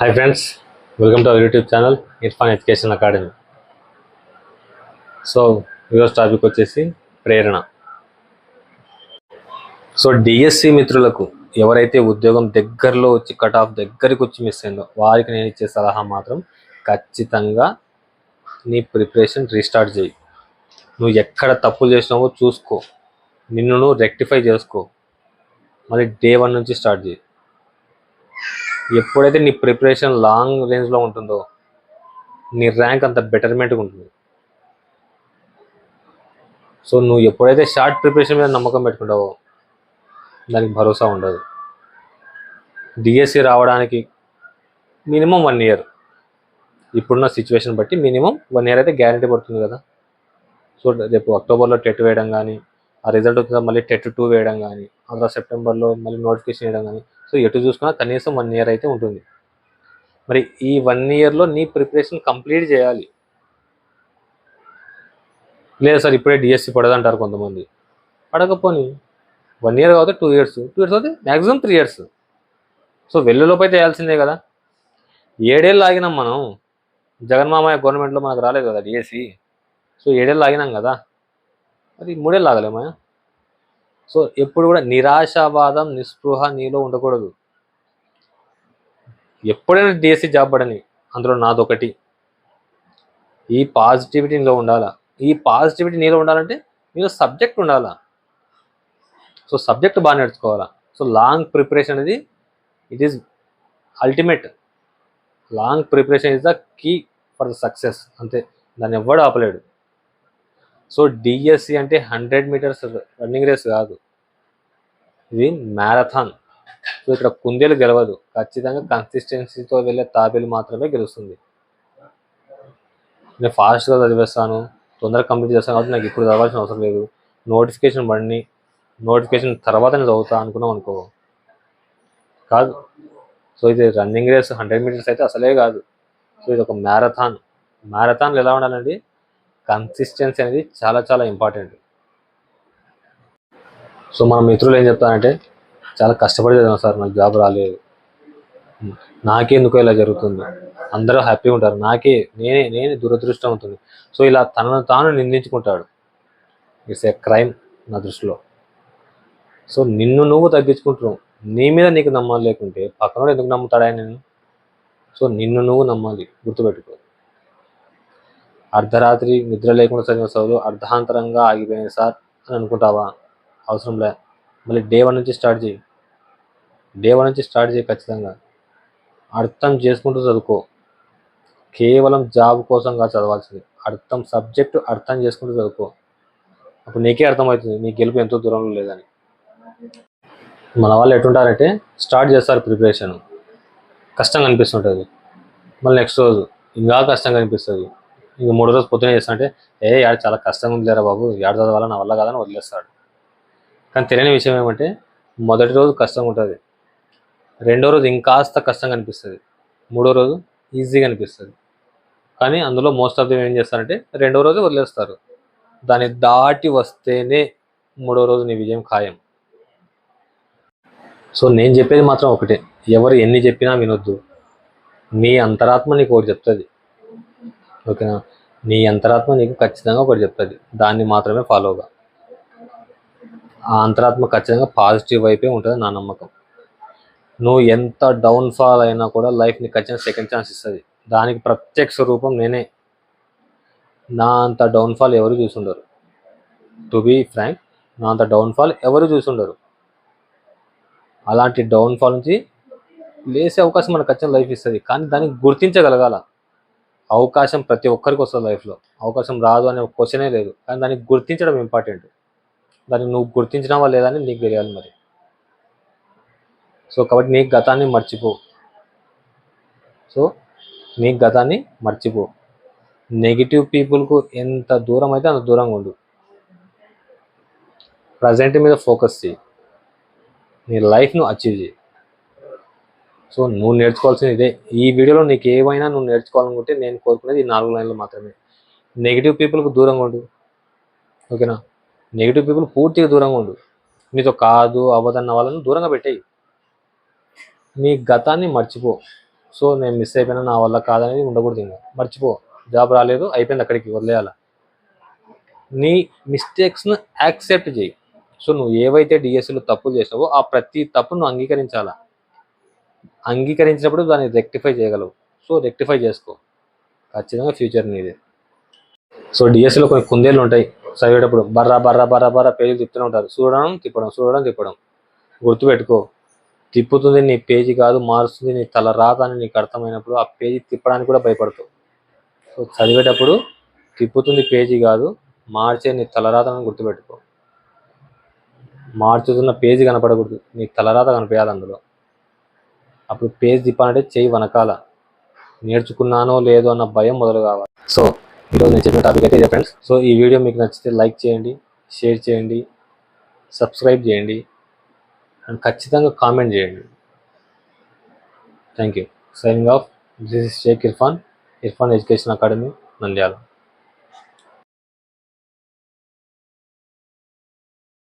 Hi friends welcome to our YouTube channel Irfan education academy so ఈరోజు topic వచ్చేసి ప్రేరణ. So DSC మిత్రులకు ఎవరైతే ఉద్యోగం దగ్గరలో వచ్చి కట్ ఆఫ్ దగ్గరికి వచ్చి మిస్ అయిందో వారికి నేను ఇచ్చే సలహా మాత్రం ఖచ్చితంగా నీ ప్రిపరేషన్ రీస్టార్ట్ చేయి. నువ్వు ఎక్కడ తప్పులు చేసినావో చూసుకో. నిన్ను నువ్వు రెక్టిఫై చేసుకో. మళ్ళీ డే వన్ నుంచి స్టార్ట్ చేయి. ఎప్పుడైతే నీ ప్రిపరేషన్ లాంగ్ రేంజ్లో ఉంటుందో నీ ర్యాంక్ అంత బెటర్మెంట్గా ఉంటుంది. సో నువ్వు ఎప్పుడైతే షార్ట్ ప్రిపరేషన్ మీద నమ్మకం పెట్టుకుంటావో దానికి భరోసా ఉండదు. డిఎస్సి రావడానికి మినిమం వన్ ఇయర్. ఇప్పుడున్న సిచ్యువేషన్ బట్టి మినిమం వన్ ఇయర్ అయితే గ్యారంటీ పడుతుంది కదా. సో రేపు అక్టోబర్లో టెట్ వేయడం కానీ ఆ రిజల్ట్ వచ్చిన మళ్ళీ టెట్ టూ వేయడం కానీ ఆ సెప్టెంబర్లో మళ్ళీ నోటిఫికేషన్ వేయడం కానీ సో ఎటు చూసుకున్నా కనీసం వన్ ఇయర్ అయితే ఉంటుంది. మరి ఈ వన్ ఇయర్లో నీ ప్రిపరేషన్ కంప్లీట్ చేయాలి. లేదు సార్ ఇప్పుడే డిఎస్సి పడదంటారు కొంతమంది. పడకపోని. వన్ ఇయర్ కాకపోతే టూ ఇయర్స్ టూ ఇయర్స్ అవుతే మ్యాక్సిమం త్రీ ఇయర్స్ సో వెళ్ళేలోపు అయితే వేయాల్సిందే కదా. ఏడేళ్ళు ఆగినాం మనం. జగన్మామయ్య గవర్నమెంట్లో మనకు రాలేదు కదా డిఎస్సి సో ఏడేళ్ళు ఆగినాం కదా. అది మూడేళ్ళు ఆగలేమా? సో ఎప్పుడు కూడా నిరాశావాదం నిస్పృహ నీలో ఉండకూడదు. ఎప్పుడైనా డిఎస్సి జాబ్ పడని అందులో నాదొకటి. ఈ పాజిటివిటీ నీలో ఉండాలా? ఈ పాజిటివిటీ నీలో ఉండాలంటే నీలో సబ్జెక్ట్ ఉండాలా? సో సబ్జెక్ట్ బాగా నేర్చుకోవాలా? సో లాంగ్ ప్రిపరేషన్ అనేది it is ultimate. Long preparation is the key for the success. అంతే. దాన్ని ఎవ్వడు ఆపలేడు. సో డిఎస్సి అంటే హండ్రెడ్ మీటర్స్ రన్నింగ్ రేస్ కాదు. ఇది మ్యారథాన్. సో ఇక్కడ కుందేలు గెలవదు. ఖచ్చితంగా కన్సిస్టెన్సీతో వెళ్ళే తాబేలు మాత్రమే గెలుస్తుంది. నేను ఫాస్ట్గా చదివేస్తాను. తొందరగా కంప్లీట్ చేస్తాను కాబట్టి నాకు ఇప్పుడు చదవాల్సిన అవసరం లేదు. నోటిఫికేషన్ పడిని నోటిఫికేషన్ తర్వాత నేను చదువుతా అనుకున్నాం అనుకో. కాదు. సో ఇది రన్నింగ్ రేస్ హండ్రెడ్ మీటర్స్ అయితే అసలే కాదు. సో ఇది ఒక మ్యారథాన్. మ్యారథాన్లు ఎలా ఉండాలండి కన్సిస్టెన్సీ అనేది చాలా చాలా ఇంపార్టెంట్ సో మన మిత్రులు ఏం చెప్తారంటే చాలా కష్టపడి చదివాను సార్ నాకు జాబ్ రాలేదు. నాకే ఎందుకు ఇలా జరుగుతుంది. అందరూ హ్యాపీగా ఉంటారు. నాకే నేనే నేనే దురదృష్టం అవుతుంది సో ఇలా తనను తాను నిందించుకుంటాడు. ఇట్స్ ఏ క్రైమ్ నా దృష్టిలో. సో నిన్ను నువ్వు తగ్గించుకుంటున్నావు. నీ మీద నీకు నమ్మాలి లేకుంటే పక్కన ఎందుకు నమ్ముతాడా నేను సో నిన్ను నువ్వు నమ్మాలి. గుర్తుపెట్టుకో. అర్ధరాత్రి నిద్ర లేకుండా చదివిన చదువులు అర్ధాంతరంగా ఆగిపోయాయి సార్ అని అనుకుంటావా? అవసరం లే. మళ్ళీ డే వన్ నుంచి స్టార్ట్ చేయి. డే వన్ నుంచి స్టార్ట్ చేయి ఖచ్చితంగా. అర్థం చేసుకుంటూ చదువుకో. కేవలం జాబ్ కోసంగా చదవాల్సింది. అర్థం సబ్జెక్టు అర్థం చేసుకుంటూ చదువుకో. అప్పుడు నీకే అర్థమవుతుంది. నీ గెలుపు ఎంతో దూరంలో లేదని. మన వాళ్ళు ఎటుంటారంటే స్టార్ట్ చేస్తారు ప్రిపరేషన్. కష్టంగా అనిపిస్తుంటుంది. మళ్ళీ నెక్స్ట్ రోజు ఇంకా కష్టంగా అనిపిస్తుంది. ఇంక మూడో రోజు పొద్దున చేస్తా అంటే ఏ యాడ చాలా కష్టంగా ఉంది లేరా బాబు యాడ చదవాలా నా వల్ల కాదని వదిలేస్తాడు. కానీ తెలియని విషయం ఏమంటే మొదటి రోజు కష్టంగా ఉంటుంది. రెండో రోజు ఇంకాస్త కష్టంగా అనిపిస్తుంది. మూడో రోజు ఈజీగా అనిపిస్తుంది. కానీ అందులో మోస్ట్ ఆఫ్ ది ఏం చేస్తారంటే రెండో రోజు వదిలేస్తారు. దాన్ని దాటి వస్తేనే మూడో రోజు నీ విజయం ఖాయం. సో నేను చెప్పేది మాత్రం ఒకటే. ఎవరు ఎన్ని చెప్పినా వినొద్దు. నీ అంతరాత్మ నీకు ఒకటి చెప్తుంది. ఓకేనా? నీ అంతరాత్మ నీకు ఖచ్చితంగా ఒకటి చెప్తుంది. దాన్ని మాత్రమే ఫాలోగా ఆ అంతరాత్మ ఖచ్చితంగా పాజిటివ్ వైపే ఉంటుంది నా నమ్మకం. నువ్వు ఎంత డౌన్ఫాల్ అయినా కూడా లైఫ్ని ఖచ్చితంగా సెకండ్ ఛాన్స్ ఇస్తుంది. దానికి ప్రత్యక్ష రూపం నేనే. నా అంత డౌన్ఫాల్ ఎవరు చూసుండరు. టు బీ ఫ్రాంక్ నా అంత డౌన్ఫాల్ ఎవరు చూసుండరు. అలాంటి డౌన్ఫాల్ నుంచి లేసే అవకాశం మనకు ఖచ్చితంగా లైఫ్ ఇస్తుంది. కానీ దాన్ని గుర్తించగలగాల. అవకాశం ప్రతి ఒక్కరికి వస్తుంది లైఫ్లో. అవకాశం రాదు అనే క్వశ్చనే లేదు. కానీ దాన్ని గుర్తించడం ఇంపార్టెంట్ దాన్ని నువ్వు గుర్తించినావా లేదా అని నీకు తెలియాలి మరి. సో కాబట్టి నీ గతాన్ని మర్చిపో. సో నీ గతాన్ని మర్చిపో. నెగిటివ్ పీపుల్కు ఎంత దూరం అయితే అంత దూరంగా ఉండు. ప్రజెంట్ మీద ఫోకస్ చేయి. నీ లైఫ్ను అచీవ్ చేయి. సో నువ్వు నేర్చుకోవాల్సింది ఇదే. ఈ వీడియోలో నీకు ఏమైనా నువ్వు నేర్చుకోవాలనుకుంటే నేను కోరుకునేది ఈ నాలుగు లైన్లు మాత్రమే. నెగిటివ్ పీపుల్కి దూరంగా ఉండు. ఓకేనా నెగిటివ్ పీపుల్ పూర్తిగా దూరంగా ఉండు. మీతో కాదు అవ్వదన్న వాళ్ళని దూరంగా పెట్టేయి. నీ గతాన్ని మర్చిపో. సో నేను మిస్ అయిపోయినా నా వల్ల కాదనేది ఉండకూడదు ఇంకా. మర్చిపో. జాబ్ రాలేదు అయిపోయింది అక్కడికి వదిలేయాల. నీ మిస్టేక్స్ను యాక్సెప్ట్ చేయి. సో నువ్వు ఏవైతే డిఎస్సిలో తప్పులు చేసావో ఆ ప్రతి తప్పును అంగీకరించాలా? అంగీకరించినప్పుడు దాన్ని రెక్టిఫై చేయగలవు. సో రెక్టిఫై చేసుకో. ఖచ్చితంగా ఫ్యూచర్ నీదే. సో డిఎస్సిలో కొన్ని కుందేళ్ళు ఉంటాయి. చదివేటప్పుడు బర్రా బర్రా బర్రా బర్రా పేజీలు తిప్పుతూనే ఉంటారు. చూడడం తిప్పడం చూడడం తిప్పడం. గుర్తుపెట్టుకో. తిప్పుతుంది నీ పేజీ కాదు మారుస్తుంది నీ తల రాత అని నీకు అర్థమైనప్పుడు ఆ పేజీ తిప్పడానికి కూడా భయపడతావు. సో చదివేటప్పుడు తిప్పుతుంది పేజీ కాదు మార్చే నీ తలరాతను గుర్తుపెట్టుకో. మార్చుతున్న పేజీ కనపడకూడదు. నీ తలరాత కనిపించాలి అందులో. అప్పుడు పేజ్ తిప్పాలంటే చేయి వనకాల. నేర్చుకున్నానో లేదో అన్న భయం మొదలు కావాలి. సో ఈరోజు నేను చెప్పిన టాపిక్ అయితే ఇదే ఫ్రెండ్స్ సో ఈ వీడియో మీకు నచ్చితే లైక్ చేయండి షేర్ చేయండి సబ్స్క్రైబ్ చేయండి అండ్ ఖచ్చితంగా కామెంట్ చేయండి. Thank you signing off this is Shaik Irfan Irfan education academy Nandyal